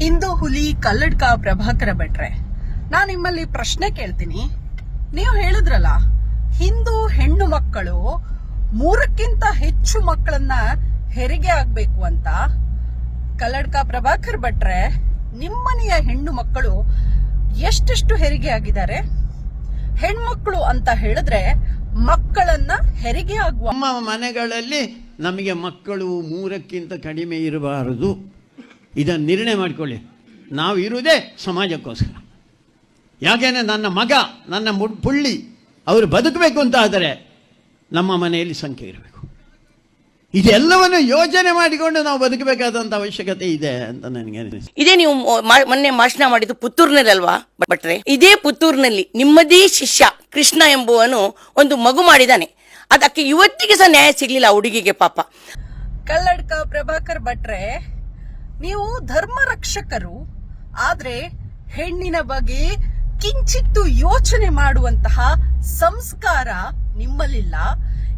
ಹಿಂದೂ ಹುಲಿ ಕಲ್ಲಡ್ಕ ಪ್ರಭಾಕರ ಭಟ್ರೆ. ನಾ ನಿಮ್ಮಲ್ಲಿ ಪ್ರಶ್ನೆ ಕೇಳ್ತೀನಿ. ನೀವು ಹೇಳಿದ್ರಲ್ಲ, ಹಿಂದೂ ಹೆಣ್ಣು ಮಕ್ಕಳು ಮೂರಕ್ಕಿಂತ ಹೆಚ್ಚು ಮಕ್ಕಳನ್ನ ಹೆರಿಗೆ ಆಗ್ಬೇಕು ಅಂತ. ಕಲ್ಲಡ್ಕ ಪ್ರಭಾಕರ್ ಭಟ್ರೆ, ನಿಮ್ಮನೆಯ ಹೆಣ್ಣು ಮಕ್ಕಳು ಎಷ್ಟೆಷ್ಟು ಹೆರಿಗೆ ಆಗಿದ್ದಾರೆ? ಹೆಣ್ಮಕ್ಳು ಅಂತ ಹೇಳಿದ್ರೆ ಮಕ್ಕಳನ್ನ ಹೆರಿಗೆ ಆಗುವ ನಮ್ಮ ಮನೆಗಳಲ್ಲಿ ನಮಗೆ ಮಕ್ಕಳು ಮೂರಕ್ಕಿಂತ ಕಡಿಮೆ ಇರಬಾರದು. ಇದನ್ನು ನಿರ್ಣಯ ಮಾಡಿಕೊಳ್ಳಿ. ನಾವು ಇರುವುದೇ ಸಮಾಜಕ್ಕೋಸ್ಕರ. ಯಾಕೆಂದರೆ ನನ್ನ ಮಗ ನನ್ನ ಮು ಪುಳ್ಳಿ ಅವರು ಬದುಕಬೇಕು ಅಂತ ಆದರೆ ನಮ್ಮ ಮನೆಯಲ್ಲಿ ಸಂಖ್ಯೆ ಇರಬೇಕು. ಇದೆಲ್ಲವನ್ನು ಯೋಜನೆ ಮಾಡಿಕೊಂಡು ನಾವು ಬದುಕಬೇಕಾದಂಥ ಅವಶ್ಯಕತೆ ಇದೆ ಅಂತ ನನಗೆ ಇದೇ ನೀವು ಮಾ- ಮೊನ್ನೆ ಭಾಷಣ ಮಾಡಿದ್ದು ಪುತ್ತೂರಿನಲ್ಲಲ್ವಾ ಭಟ್ರೆ ಇದೇ ಪುತ್ತೂರಿನಲ್ಲಿ ನಿಮ್ಮದೇ ಶಿಷ್ಯ ಕೃಷ್ಣ ಎಂಬುವನು ಒಂದು ಮಗು ಮಾಡಿದಾನೆ ಅದಕ್ಕೆ ಇವತ್ತಿಗೆ ಸಹ ನ್ಯಾಯ ಸಿಗ್ಲಿಲ್ಲ ಹುಡುಗಿಗೆ ಪಾಪ. ಕಲ್ಲಡ್ಕ ಪ್ರಭಾಕರ್ ಭಟ್ರೆ ನೀವು ಧರ್ಮ ರಕ್ಷಕರು ಆದ್ರೆ ಹೆಣ್ಣಿನ ಬಗ್ಗೆ ಕಿಂಚಿತ್ತು ಯೋಚನೆ ಮಾಡುವಂತಹ ಸಂಸ್ಕಾರ ನಿಮ್ಮಲ್ಲಿಲ್ಲ.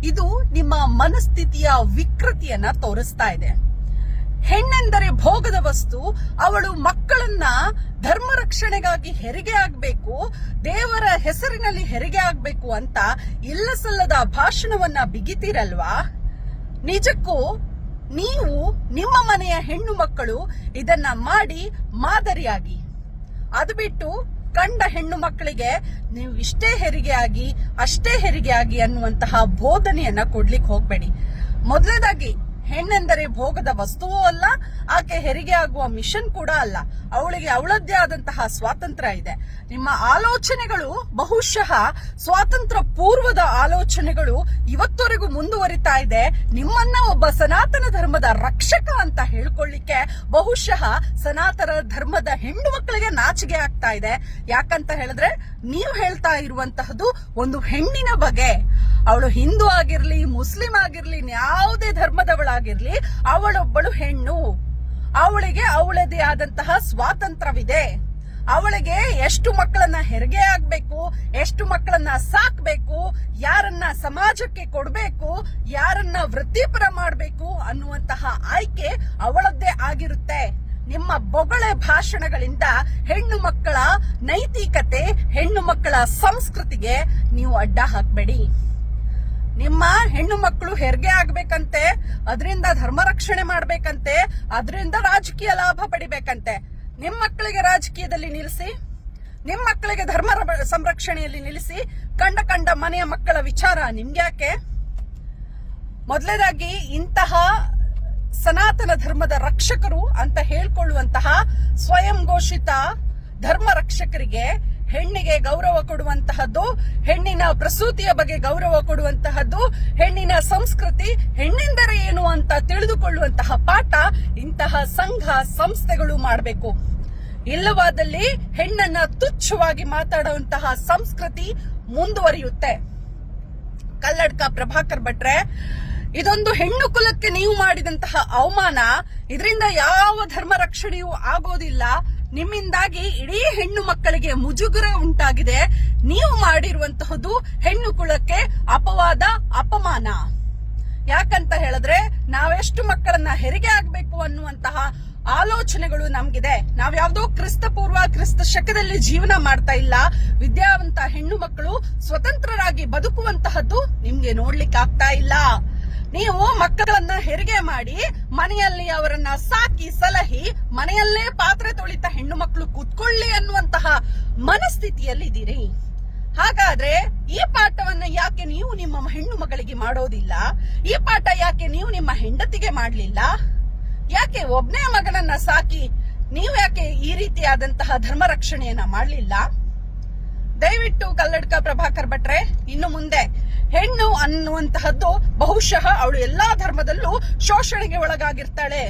ಇದು ನಿಮ್ಮ ಮನಸ್ಥಿತಿಯ ವಿಕೃತಿಯನ್ನ ತೋರಿಸ್ತಾ ಇದೆ. ಹೆಣ್ಣೆಂದರೆ ಭೋಗದ ವಸ್ತು, ಅವಳು ಮಕ್ಕಳನ್ನ ಧರ್ಮ ರಕ್ಷಣೆಗಾಗಿ ಹೆರಿಗೆ ಆಗ್ಬೇಕು, ದೇವರ ಹೆಸರಿನಲ್ಲಿ ಹೆರಿಗೆ ಆಗ್ಬೇಕು ಅಂತ ಇಲ್ಲ ಸಲ್ಲದ ಭಾಷಣವನ್ನ ಬಿಗಿತೀರಲ್ವಾ? ನಿಜಕ್ಕೂ ನೀವು ನಿಮ್ಮ ಮನೆಯ ಹೆಣ್ಣು ಮಕ್ಕಳು ಇದನ್ನ ಮಾಡಿ ಮಾದರಿಯಾಗಿ. ಅದು ಬಿಟ್ಟು ಕಂಡ ಹೆಣ್ಣು ಮಕ್ಕಳಿಗೆ ನೀವು ಇಷ್ಟೇ ಹೆರಿಗೆ ಆಗಿ, ಅಷ್ಟೇ ಹೆರಿಗೆ ಆಗಿ ಅನ್ನುವಂತಹ ಬೋಧನೆಯನ್ನ ಕೊಡ್ಲಿಕ್ಕೆ ಹೋಗ್ಬೇಡಿ. ಮೊದಲನೇದಾಗಿ ಹೆಣ್ಣೆಂದರೆ ಭೋಗದ ವಸ್ತುವೂ ಅಲ್ಲ, ಆಕೆ ಹೆರಿಗೆ ಆಗುವ ಮಿಷನ್ ಕೂಡ ಅಲ್ಲ. ಅವಳಿಗೆ ಅವಳದ್ದೇ ಆದಂತಹ ಸ್ವಾತಂತ್ರ್ಯ ಇದೆ. ನಿಮ್ಮ ಆಲೋಚನೆಗಳು ಬಹುಶಃ ಸ್ವಾತಂತ್ರ್ಯ ಪೂರ್ವದ ಆಲೋಚನೆಗಳು ಇವತ್ತವರೆಗೂ ಮುಂದುವರಿತಾ ಇದೆ. ನಿಮ್ಮನ್ನ ಒಬ್ಬ ಸನಾತನ ಧರ್ಮದ ರಕ್ಷಕ ಅಂತ ಹೇಳ್ಕೊಳ್ಳಿಕ್ಕೆ ಬಹುಶಃ ಸನಾತನ ಧರ್ಮದ ಹೆಣ್ಣು ಮಕ್ಕಳಿಗೆ ನಾಚಿಕೆ ಆಗ್ತಾ ಇದೆ. ಯಾಕಂತ ಹೇಳಿದ್ರೆ, ನೀವು ಹೇಳ್ತಾ ಇರುವಂತಹದ್ದು ಒಂದು ಹೆಣ್ಣಿನ ಬಗೆ. ಅವಳು ಹಿಂದೂ ಆಗಿರ್ಲಿ, ಮುಸ್ಲಿಂ ಆಗಿರ್ಲಿ ಯಾವುದೇ ಧರ್ಮದವಳಾಗಿರ್ಲಿ ಅವಳೊಬ್ಬಳು ಹೆಣ್ಣು. ಅವಳಿಗೆ ಅವಳದೇ ಆದಂತಹ ಸ್ವಾತಂತ್ರ್ಯವಿದೆ. ಅವಳಿಗೆ ಎಷ್ಟು ಮಕ್ಕಳನ್ನ ಹೆರಿಗೆ ಆಗ್ಬೇಕು, ಎಷ್ಟು ಮಕ್ಕಳನ್ನ ಸಾಕ್ಬೇಕು, ಯಾರನ್ನ ಸಮಾಜಕ್ಕೆ ಕೊಡ್ಬೇಕು, ಯಾರನ್ನ ವೃತ್ತಿಪರ ಮಾಡ್ಬೇಕು ಅನ್ನುವಂತಹ ಆಯ್ಕೆ ಅವಳದ್ದೇ ಆಗಿರುತ್ತೆ. ನಿಮ್ಮ ಬೊಗಳೆ ಭಾಷಣಗಳಿಂದ ಹೆಣ್ಣು ಮಕ್ಕಳ ನೈತಿಕತೆ, ಹೆಣ್ಣು ಮಕ್ಕಳ ಸಂಸ್ಕೃತಿಗೆ ನೀವು ಅಡ್ಡ ಹಾಕ್ಬೇಡಿ. ನಿಮ್ಮ ಹೆಣ್ಣು ಮಕ್ಕಳು ಹೆರಿಗೆ ಆಗ್ಬೇಕಂತೆ, ಅದರಿಂದ ಧರ್ಮ ರಕ್ಷಣೆ ಮಾಡ್ಬೇಕಂತೆ, ಅದರಿಂದ ರಾಜಕೀಯ ಲಾಭ ಪಡಿಬೇಕಂತೆ. ನಿಮ್ಮ ಮಕ್ಕಳಿಗೆ ರಾಜಕೀಯದಲ್ಲಿ ನಿಲ್ಲಿಸಿ ನಿಮ್ಮ ಮಕ್ಕಳಿಗೆ ಧರ್ಮ ಸಂರಕ್ಷಣೆಯಲ್ಲಿ ನಿಲ್ಲಿಸಿ ಕಂಡ ಕಂಡ ಮನೆಯ ಮಕ್ಕಳ ವಿಚಾರ ನಿಮ್ಗ್ಯಾಕೆ? ಮೊದಲನೇದಾಗಿ ಇಂತಹ ಸನಾತನ ಧರ್ಮದ ರಕ್ಷಕರು ಅಂತ ಹೇಳ್ಕೊಳ್ಳುವಂತಹ ಸ್ವಯಂ ಘೋಷಿತ ಧರ್ಮ ರಕ್ಷಕರಿಗೆ ಹೆಣ್ಣಿಗೆ ಗೌರವ ಕೊಡುವಂತಹದ್ದು, ಹೆಣ್ಣಿನ ಪ್ರಸೂತಿಯ ಬಗ್ಗೆ ಗೌರವ ಕೊಡುವಂತಹದ್ದು, ಹೆಣ್ಣಿನ ಸಂಸ್ಕೃತಿ, ಹೆಣ್ಣೆಂದರೆ ಏನು ಅಂತ ತಿಳಿದುಕೊಳ್ಳುವಂತಹ ಪಾಠ ಇಂತಹ ಸಂಘ ಸಂಸ್ಥೆಗಳು ಮಾಡಬೇಕು. ಇಲ್ಲವಾದಲ್ಲಿ ಹೆಣ್ಣನ್ನ ತುಚ್ಛವಾಗಿ ಮಾತಾಡುವಂತಹ ಸಂಸ್ಕೃತಿ ಮುಂದುವರಿಯುತ್ತೆ. ಕಲ್ಲಡ್ಕ ಪ್ರಭಾಕರ್ ಭಟ್ರೆ, ಇದೊಂದು ಹೆಣ್ಣು ಕುಲಕ್ಕೆ ನೀವು ಮಾಡಿದಂತಹ ಅವಮಾನ, ಇದರಿಂದ ಯಾವ ಧರ್ಮ ರಕ್ಷಣೆಯೂ ಆಗೋದಿಲ್ಲ. ನಿಮ್ಮಿಂದಾಗಿ ಇಡೀ ಹೆಣ್ಣು ಮಕ್ಕಳಿಗೆ ಮುಜುಗರ ಉಂಟಾಗಿದೆ. ನೀವು ಮಾಡಿರುವಂತಹದ್ದು ಹೆಣ್ಣು ಕುಲಕ್ಕೆ ಅಪವಾದ, ಅಪಮಾನ. ಯಾಕಂತ ಹೇಳಿದ್ರೆ ನಾವೆಷ್ಟು ಮಕ್ಕಳನ್ನ ಹೆರಿಗೆ ಆಗ್ಬೇಕು ಅನ್ನುವಂತಹ ಆಲೋಚನೆಗಳು ನಮ್ಗಿದೆ. ನಾವ್ ಯಾವ್ದೋ ಕ್ರಿಸ್ತ ಪೂರ್ವ ಕ್ರಿಸ್ತ ಶಕದಲ್ಲಿ ಜೀವನ ಮಾಡ್ತಾ ಇಲ್ಲ. ವಿದ್ಯಾವಂತ ಹೆಣ್ಣು ಮಕ್ಕಳು ಸ್ವತಂತ್ರರಾಗಿ ಬದುಕುವಂತಹದ್ದು ನಿಮ್ಗೆ ನೋಡ್ಲಿಕ್ಕೆ ಆಗ್ತಾ ಇಲ್ಲ. ನೀವು ಮಕ್ಕಳನ್ನ ಹೆರಿಗೆ ಮಾಡಿ ಮನೆಯಲ್ಲಿ ಅವರನ್ನ ಸಾಕಿ ಸಲಹಿ, ಮನೆಯಲ್ಲೇ ಪಾತ್ರೆ ತೊಳಿತ ಹೆಣ್ಣು ಮಕ್ಕಳು ಕೂತ್ಕೊಳ್ಳಿ ಅನ್ನುವಂತಹ ಮನಸ್ಥಿತಿಯಲ್ಲಿದ್ದೀರಿ ಹಾಗಾದ್ರೆ ಈ ಪಾಠವನ್ನ ಯಾಕೆ ನೀವು ನಿಮ್ಮ ಹೆಣ್ಣು ಮಗಳಿಗೆ ಮಾಡೋದಿಲ್ಲ? ಈ ಪಾಠ ಯಾಕೆ ನೀವು ನಿಮ್ಮ ಹೆಂಡತಿಗೆ ಮಾಡ್ಲಿಲ್ಲ? ಯಾಕೆ ಒಬ್ನೇ ಮಗನನ್ನ ಸಾಕಿ ನೀವು ಯಾಕೆ ಈ ರೀತಿಯಾದಂತಹ ಧರ್ಮ ರಕ್ಷಣೆಯನ್ನ ಮಾಡಲಿಲ್ಲ? ದಯವಿಟ್ಟು ಕಲ್ಲಡ್ಕ ಪ್ರಭಾಕರ್ ಭಟ್ರೆ, ಇನ್ನು ಮುಂದೆ ಹೆಣ್ಣು ಅನ್ನುವಂತಹದ್ದು ಬಹುಶಃ ಅವಳು ಎಲ್ಲಾ ಧರ್ಮದಲ್ಲೂ ಶೋಷಣೆಗೆ ಒಳಗಾಗಿರ್ತಾಳೆ.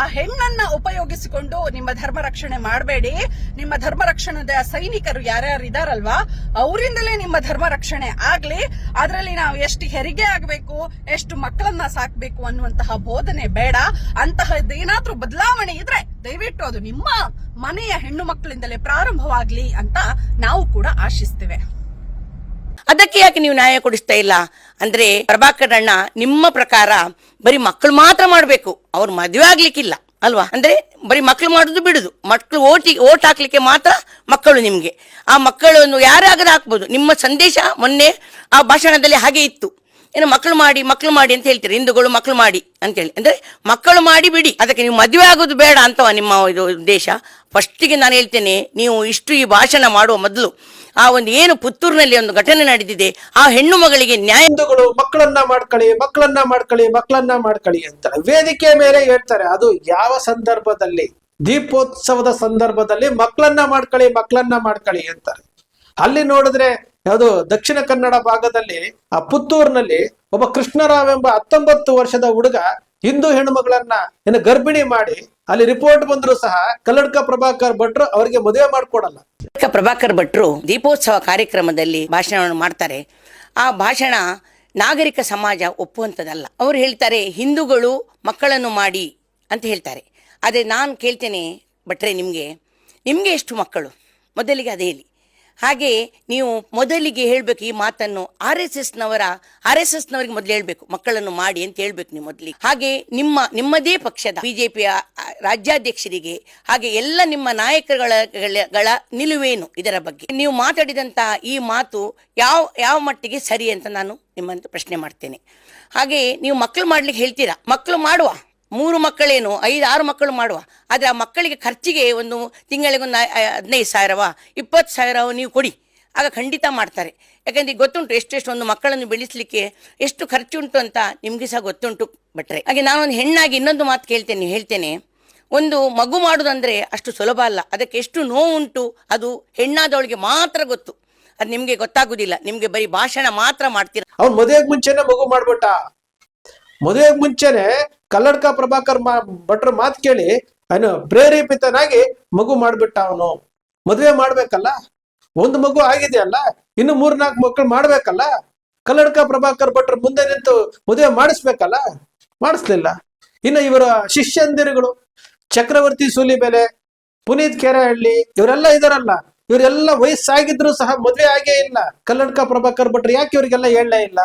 ಆ ಹೆಣ್ಣನ್ನ ಉಪಯೋಗಿಸಿಕೊಂಡು ನಿಮ್ಮ ಧರ್ಮ ರಕ್ಷಣೆ ಮಾಡಬೇಡಿ. ನಿಮ್ಮ ಧರ್ಮ ರಕ್ಷಣದ ಸೈನಿಕರು ಯಾರ್ಯಾರು ಇದಾರಲ್ವಾ ಅವರಿಂದಲೇ ನಿಮ್ಮ ಧರ್ಮ ರಕ್ಷಣೆ ಆಗ್ಲಿ. ಅದರಲ್ಲಿ ನಾವು ಎಷ್ಟು ಹೆರಿಗೆ ಆಗಬೇಕು, ಎಷ್ಟು ಮಕ್ಕಳನ್ನ ಸಾಕ್ಬೇಕು ಅನ್ನುವಂತಹ ಬೋಧನೆ ಬೇಡ. ಅಂತಹದ್ದೇನಾದ್ರೂ ಬದಲಾವಣೆ ಇದ್ರೆ ದಯವಿಟ್ಟು ಅದು ನಿಮ್ಮ ಮನೆಯ ಹೆಣ್ಣು ಮಕ್ಕಳಿಂದಲೇ ಪ್ರಾರಂಭವಾಗ್ಲಿ ಅಂತ ನಾವು ಕೂಡ ಆಶಿಸ್ತೇವೆ. ಅದಕ್ಕೆ ಯಾಕೆ ನೀವು ನ್ಯಾಯ ಕೊಡಿಸ್ತಾ ಇಲ್ಲ? ಅಂದ್ರೆ ಪ್ರಭಾಕರ್ ಅಣ್ಣ ನಿಮ್ಮ ಪ್ರಕಾರ ಬರೀ ಮಕ್ಕಳು ಮಾತ್ರ ಮಾಡಬೇಕು. ಅವ್ರು ಮದುವೆ ಆಗ್ಲಿಕ್ಕಿಲ್ಲ, ಅಲ್ವಾ? ಅಂದ್ರೆ ಬರೀ ಮಕ್ಕಳು ಮಾಡುದು ಬಿಡುದು. ಮಕ್ಕಳು ಓಟಿ, ಓಟ್ ಹಾಕ್ಲಿಕ್ಕೆ ಮಾತ್ರ ಮಕ್ಕಳು ನಿಮ್ಗೆ. ಆ ಮಕ್ಕಳನ್ನು ಯಾರಾಗದ ಹಾಕ್ಬೋದು. ನಿಮ್ಮ ಸಂದೇಶ ಮೊನ್ನೆ ಆ ಭಾಷಣದಲ್ಲಿ ಹಾಗೆ ಇತ್ತು. ಏನು ಮಕ್ಕಳು ಮಾಡಿ ಮಕ್ಕಳು ಮಾಡಿ ಅಂತ ಹೇಳ್ತೀರಿ. ಹಿಂದೂಗಳು ಮಕ್ಕಳು ಮಾಡಿ ಅಂತೇಳಿ ಅಂದ್ರೆ ಮಕ್ಕಳು ಮಾಡಿ ಬಿಡಿ. ಅದಕ್ಕೆ ನೀವು ಮದುವೆ ಆಗೋದು ಬೇಡ ಅಂತವ ನಿಮ್ಮ ಇದು ಉದ್ದೇಶ. ಫಸ್ಟಿಗೆ ನಾನು ಹೇಳ್ತೇನೆ, ನೀವು ಇಷ್ಟು ಈ ಭಾಷಣ ಮಾಡುವ ಮೊದಲು ಆ ಒಂದು ಏನು ಪುತ್ತೂರಿನಲ್ಲಿ ಒಂದು ಘಟನೆ ನಡೆದಿದೆ, ಆ ಹೆಣ್ಣು ಮಗಳಿಗೆ ನ್ಯಾಯ ಹಿಂದೂಗಳು ಮಕ್ಕಳನ್ನ ಮಾಡ್ಕೊಳ್ಳಿ ಮಕ್ಕಳನ್ನ ಮಾಡ್ಕೊಳ್ಳಿ ಮಕ್ಕಳನ್ನ ಮಾಡ್ಕೊಳ್ಳಿ ಅಂತಾರೆ ವೇದಿಕೆ ಮೇಲೆ ಹೇಳ್ತಾರೆ. ಅದು ಯಾವ ಸಂದರ್ಭದಲ್ಲಿ? ದೀಪೋತ್ಸವದ ಸಂದರ್ಭದಲ್ಲಿ ಮಕ್ಕಳನ್ನ ಮಾಡ್ಕೊಳ್ಳಿ ಮಕ್ಕಳನ್ನ ಮಾಡ್ಕೊಳ್ಳಿ ಅಂತಾರೆ. ಅಲ್ಲಿ ನೋಡಿದ್ರೆ ಯಾವುದು ದಕ್ಷಿಣ ಕನ್ನಡ ಭಾಗದಲ್ಲಿ ಆ ಪುತ್ತೂರಿನಲ್ಲಿ ಒಬ್ಬ ಕೃಷ್ಣರಾವ್ ಎಂಬ ಹತ್ತೊಂಬತ್ತು ವರ್ಷದ ಹುಡುಗ ಹಿಂದೂ ಹೆಣ್ಣುಮಗಳನ್ನ ಏನು ಗರ್ಭಿಣಿ ಮಾಡಿ ಅಲ್ಲಿ ರಿಪೋರ್ಟ್ ಬಂದ್ರು ಸಹ ಕಲ್ಲಡ್ಕ ಪ್ರಭಾಕರ್ ಭಟ್ರು ಅವರಿಗೆ ಮದುವೆ ಮಾಡಿಕೊಡಲ್ಲ. ಕಲ್ಲಡ್ಕ ಪ್ರಭಾಕರ್ ಭಟ್ರು ದೀಪೋತ್ಸವ ಕಾರ್ಯಕ್ರಮದಲ್ಲಿ ಭಾಷಣವನ್ನು ಮಾಡ್ತಾರೆ. ಆ ಭಾಷಣ ನಾಗರಿಕ ಸಮಾಜ ಒಪ್ಪುವಂಥದ್ದಲ್ಲ. ಅವರು ಹೇಳ್ತಾರೆ, ಹಿಂದೂಗಳು ಮಕ್ಕಳನ್ನು ಮಾಡಿ ಅಂತ ಹೇಳ್ತಾರೆ. ಆದರೆ ನಾನು ಕೇಳ್ತೇನೆ ಭಟ್ರೆ ನಿಮಗೆ ನಿಮಗೆ ಎಷ್ಟು ಮಕ್ಕಳು? ಮೊದಲಿಗೆ ಅದೇ ಹೇಳಿ. ಹಾಗೆ ನೀವು ಮೊದಲಿಗೆ ಹೇಳಬೇಕು ಈ ಮಾತನ್ನು ಆರ್ ಎಸ್ ಎಸ್ನವರ, ಆರ್ ಎಸ್ ಎಸ್ನವರಿಗೆ ಮೊದಲು ಹೇಳಬೇಕು, ಮಕ್ಕಳನ್ನು ಮಾಡಿ ಅಂತ ಹೇಳ್ಬೇಕು ನೀವು ಮೊದಲಿಗೆ. ಹಾಗೆ ನಿಮ್ಮ, ನಿಮ್ಮದೇ ಪಕ್ಷದ ಬಿಜೆಪಿಯ ರಾಜ್ಯಾಧ್ಯಕ್ಷರಿಗೆ, ಹಾಗೆ ಎಲ್ಲ ನಿಮ್ಮ ನಾಯಕರುಗಳ, ಗಳ- ಗಳ ನಿಲುವೇನು ಇದರ ಬಗ್ಗೆ? ನೀವು ಮಾತಾಡಿದಂತಹ ಈ ಮಾತು ಯಾವ ಯಾವ ಮಟ್ಟಿಗೆ ಸರಿ ಅಂತ ನಾನು ನಿಮ್ಮಂತ ಪ್ರಶ್ನೆ ಮಾಡ್ತೇನೆ. ಹಾಗೆ ನೀವು ಮಕ್ಕಳು ಮಾಡ್ಲಿಕ್ಕೆ ಹೇಳ್ತೀರಾ? ಮಕ್ಕಳು ಮಾಡುವ? ಮೂರು ಮಕ್ಕಳೇನು, ಐದು, ಆರು ಮಕ್ಕಳು ಮಾಡುವ. ಆದರೆ ಆ ಮಕ್ಕಳಿಗೆ ಖರ್ಚಿಗೆ ಒಂದು ತಿಂಗಳಿಗೆ ಒಂದು ಹದಿನೈದು ಸಾವಿರವ, ಇಪ್ಪತ್ತು ಸಾವಿರವ ನೀವು ಕೊಡಿ. ಆಗ ಖಂಡಿತ ಮಾಡ್ತಾರೆ. ಯಾಕಂದ್ರೆ ಗೊತ್ತುಂಟು ಎಷ್ಟೆಷ್ಟು ಒಂದು ಮಕ್ಕಳನ್ನು ಬೆಳೆಸಲಿಕ್ಕೆ ಎಷ್ಟು ಖರ್ಚುಂಟು ಅಂತ ನಿಮಗೆ ಸಹ ಗೊತ್ತುಂಟು ಬಟ್ರೆ ಹಾಗೆ ನಾನೊಂದು ಹೆಣ್ಣಾಗಿ ಇನ್ನೊಂದು ಮಾತು ಕೇಳ್ತೇನೆ, ಹೇಳ್ತೇನೆ. ಒಂದು ಮಗು ಮಾಡೋದಂದರೆ ಅಷ್ಟು ಸುಲಭ ಅಲ್ಲ. ಅದಕ್ಕೆ ಎಷ್ಟು ನೋವುಂಟು, ಅದು ಹೆಣ್ಣಾದವಳಿಗೆ ಮಾತ್ರ ಗೊತ್ತು. ಅದು ನಿಮಗೆ ಗೊತ್ತಾಗುದಿಲ್ಲ. ನಿಮಗೆ ಬರೀ ಭಾಷಣ ಮಾತ್ರ ಮಾಡ್ತೀರ. ಅವ್ನು ಮದುವೆಗೆ ಮುಂಚೆನೇ ಮಗು ಮಾಡ್ಬಿಟ್ಟ. ಮದುವೆಗ್ ಮುಂಚೆನೆ ಕಲ್ಲಡ್ಕ ಪ್ರಭಾಕರ್ ಮಾ, ಭಟ್ರ ಮಾತು ಕೇಳಿ ಅವನು ಪ್ರೇರೇಪಿತನಾಗಿ ಮಗು ಮಾಡ್ಬಿಟ್ಟ ಅವನು. ಮದುವೆ ಮಾಡ್ಬೇಕಲ್ಲ? ಒಂದು ಮಗು ಆಗಿದೆಯಲ್ಲ ಇನ್ನು ಮೂರ್ನಾಲ್ಕು ಮಕ್ಕಳು ಮಾಡ್ಬೇಕಲ್ಲ? ಕಲ್ಲಡ್ಕ ಪ್ರಭಾಕರ್ ಭಟ್ರ ಮುಂದೆ ನಿಂತು ಮದುವೆ ಮಾಡಿಸ್ಬೇಕಲ್ಲ? ಮಾಡಿಸ್ಲಿಲ್ಲ. ಇನ್ನು ಇವರ ಶಿಷ್ಯಂದಿರುಗಳು, ಚಕ್ರವರ್ತಿ ಸೂಲಿಬೆಲೆ, ಪುನೀತ್ ಕೆರೆಹಳ್ಳಿ, ಇವರೆಲ್ಲ ಇದಾರಲ್ಲ. ಇವರೆಲ್ಲ ವಯಸ್ಸಾಗಿದ್ರು ಸಹ ಮದುವೆ ಆಗೇ ಇಲ್ಲ. ಕಲ್ಲಡ್ಕ ಪ್ರಭಾಕರ್ ಭಟ್ರು ಯಾಕೆ ಇವರಿಗೆಲ್ಲ ಹೇಳಲೇ ಇಲ್ಲ?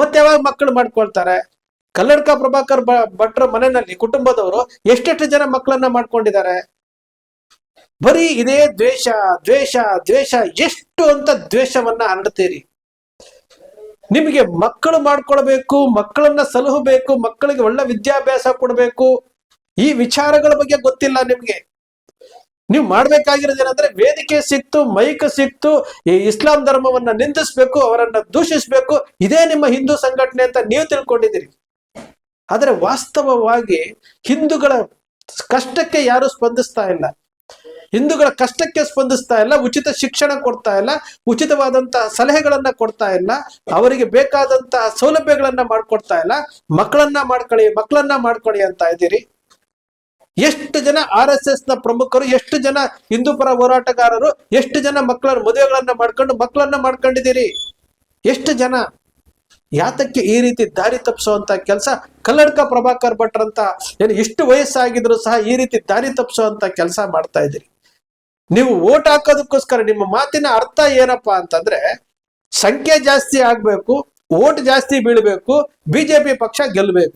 ಮತ್ತೆ ಯಾವಾಗ ಮಕ್ಕಳು ಮಾಡ್ಕೊಳ್ತಾರೆ? ಕಲ್ಲಡ್ಕ ಪ್ರಭಾಕರ್ ಭಟ್ರ ಮನೆಯಲ್ಲಿ ಕುಟುಂಬದವರು ಎಷ್ಟೆಷ್ಟು ಜನ ಮಕ್ಕಳನ್ನ ಮಾಡ್ಕೊಂಡಿದ್ದಾರೆ? ಬರೀ ಇದೇ ದ್ವೇಷ ದ್ವೇಷ ದ್ವೇಷ, ಎಷ್ಟು ಅಂತ ದ್ವೇಷವನ್ನ ಹರಡ್ತೀರಿ? ನಿಮಗೆ ಮಕ್ಕಳು ಮಾಡ್ಕೊಳ್ಬೇಕು, ಮಕ್ಕಳನ್ನ ಸಲಹಬೇಕು, ಮಕ್ಕಳಿಗೆ ಒಳ್ಳೆ ವಿದ್ಯಾಭ್ಯಾಸ ಕೊಡಬೇಕು. ಈ ವಿಚಾರಗಳ ಬಗ್ಗೆ ಗೊತ್ತಿಲ್ಲ ನಿಮ್ಗೆ. ನೀವು ಮಾಡ್ಬೇಕಾಗಿರೋದೇನಂದ್ರೆ ವೇದಿಕೆ ಸಿಕ್ತು, ಮೈಕ್ ಸಿಕ್ತು, ಈ ಇಸ್ಲಾಂ ಧರ್ಮವನ್ನ ನಿಂದಿಸ್ಬೇಕು, ಅವರನ್ನ ದೂಷಿಸ್ಬೇಕು. ಇದೇ ನಿಮ್ಮ ಹಿಂದೂ ಸಂಘಟನೆ ಅಂತ ನೀವು ತಿಳ್ಕೊಂಡಿದ್ದೀರಿ. ಆದ್ರೆ ವಾಸ್ತವವಾಗಿ ಹಿಂದೂಗಳ ಕಷ್ಟಕ್ಕೆ ಯಾರು ಸ್ಪಂದಿಸ್ತಾ ಇಲ್ಲ. ಹಿಂದೂಗಳ ಕಷ್ಟಕ್ಕೆ ಸ್ಪಂದಿಸ್ತಾ ಇಲ್ಲ, ಉಚಿತ ಶಿಕ್ಷಣ ಕೊಡ್ತಾ ಇಲ್ಲ, ಉಚಿತವಾದಂತಹ ಸಲಹೆಗಳನ್ನ ಕೊಡ್ತಾ ಇಲ್ಲ, ಅವರಿಗೆ ಬೇಕಾದಂತಹ ಸೌಲಭ್ಯಗಳನ್ನ ಮಾಡ್ಕೊಡ್ತಾ ಇಲ್ಲ. ಮಕ್ಕಳನ್ನ ಮಾಡ್ಕೊಳ್ಳಿ ಮಕ್ಕಳನ್ನ ಮಾಡ್ಕೊಳ್ಳಿ ಅಂತ ಇದ್ದೀರಿ. ಎಷ್ಟು ಜನ ಆರ್ ಎಸ್ ಎಸ್ನ ಪ್ರಮುಖರು, ಎಷ್ಟು ಜನ ಹಿಂದೂ ಪರ ಹೋರಾಟಗಾರರು, ಎಷ್ಟು ಜನ ಮಕ್ಕಳ ಮದುವೆಗಳನ್ನ ಮಾಡ್ಕೊಂಡು ಮಕ್ಕಳನ್ನ ಮಾಡ್ಕೊಂಡಿದ್ದೀರಿ. ಎಷ್ಟು ಜನ? ಯಾತಕ್ಕೆ ಈ ರೀತಿ ದಾರಿ ತಪ್ಪಿಸುವಂತ ಕೆಲಸ? ಕಲ್ಲಡ್ಕ ಪ್ರಭಾಕರ್ ಭಟ್ರಂತ ಏನು ಇಷ್ಟು ವಯಸ್ಸಾಗಿದ್ರು ಸಹ ಈ ರೀತಿ ದಾರಿ ತಪ್ಪಿಸುವಂತ ಕೆಲಸ ಮಾಡ್ತಾ ಇದ್ದೀರಿ. ನೀವು ಓಟ್ ಹಾಕೋದಕ್ಕೋಸ್ಕರ ನಿಮ್ಮ ಮಾತಿನ ಅರ್ಥ ಏನಪ್ಪಾ ಅಂತಂದ್ರೆ, ಸಂಖ್ಯೆ ಜಾಸ್ತಿ ಆಗ್ಬೇಕು, ಓಟ್ ಜಾಸ್ತಿ ಬೀಳ್ಬೇಕು, ಬಿಜೆಪಿ ಪಕ್ಷ ಗೆಲ್ಬೇಕು.